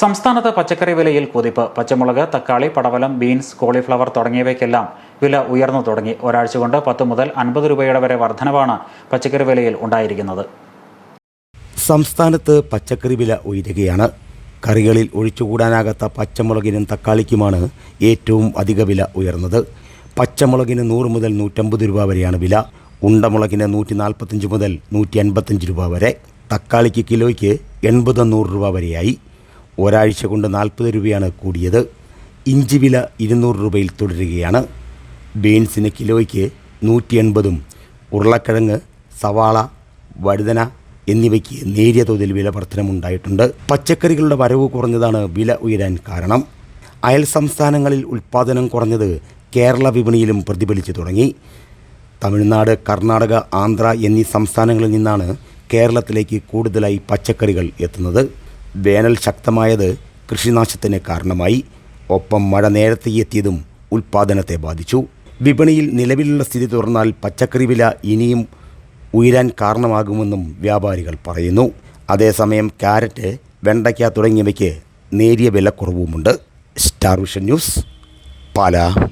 സംസ്ഥാനത്ത് പച്ചക്കറി വിലയിൽ കുതിപ്പ്. പച്ചമുളക് തക്കാളി പടവലം ബീൻസ് കോളിഫ്ലവർ തുടങ്ങിയവയ്ക്കെല്ലാം വില ഉയർന്നു തുടങ്ങി. ഒരാഴ്ച കൊണ്ട് പത്ത് മുതൽ അൻപത് രൂപയുടെ വരെ വർധനവാണ് പച്ചക്കറി വിലയിൽ ഉണ്ടായിരിക്കുന്നത്. സംസ്ഥാനത്ത് പച്ചക്കറി വില ഉയരുകയാണ്. കറികളിൽ ഒഴിച്ചുകൂടാനാകാത്ത പച്ചമുളകിനും തക്കാളിക്കുമാണ് ഏറ്റവും അധിക വില ഉയർന്നത്. പച്ചമുളകിന് നൂറ് മുതൽ നൂറ്റമ്പത് രൂപ വരെയാണ് വില. ഉണ്ടമുളകിന് നൂറ്റി നാൽപ്പത്തഞ്ച് മുതൽ നൂറ്റി അൻപത്തഞ്ച് രൂപ വരെ. തക്കാളിക്ക് കിലോയ്ക്ക് എൺപത് നൂറ് രൂപ വരെയായി. ഒരാഴ്ച കൊണ്ട് നാൽപ്പത് രൂപയാണ് കൂടിയത്. ഇഞ്ചി വില ഇരുന്നൂറ് രൂപയിൽ തുടരുകയാണ്. ബീൻസിന് കിലോയ്ക്ക് നൂറ്റി എൺപതും ഉരുളക്കിഴങ്ങ് സവാള വഴുതന എന്നിവയ്ക്ക് നേരിയ തോതിൽ വില വർധനമുണ്ടായിട്ടുണ്ട്. പച്ചക്കറികളുടെ വരവ് കുറഞ്ഞതാണ് വില ഉയരാൻ കാരണം. അയൽ സംസ്ഥാനങ്ങളിൽ ഉൽപ്പാദനം കുറഞ്ഞത് കേരള വിപണിയിലും പ്രതിഫലിച്ചു തുടങ്ങി. തമിഴ്നാട് കർണാടക ആന്ധ്ര എന്നീ സംസ്ഥാനങ്ങളിൽ നിന്നാണ് കേരളത്തിലേക്ക് കൂടുതലായി പച്ചക്കറികൾ എത്തുന്നത്. വേനൽ ശക്തമായത് കൃഷിനാശത്തിന് കാരണമായി. ഒപ്പം മഴ നേരത്തെ എത്തിയതും ഉൽപ്പാദനത്തെ ബാധിച്ചു. വിപണിയിൽ നിലവിലുള്ള സ്ഥിതി തുറന്നാൽ പച്ചക്കറി വില ഇനിയും ഉയരാൻ കാരണമാകുമെന്നും വ്യാപാരികൾ പറയുന്നു. അതേസമയം ക്യാരറ്റ് വെണ്ടയ്ക്ക തുടങ്ങിയവയ്ക്ക് നേരിയ വിലക്കുറവുമുണ്ട്. Star vision news Pala.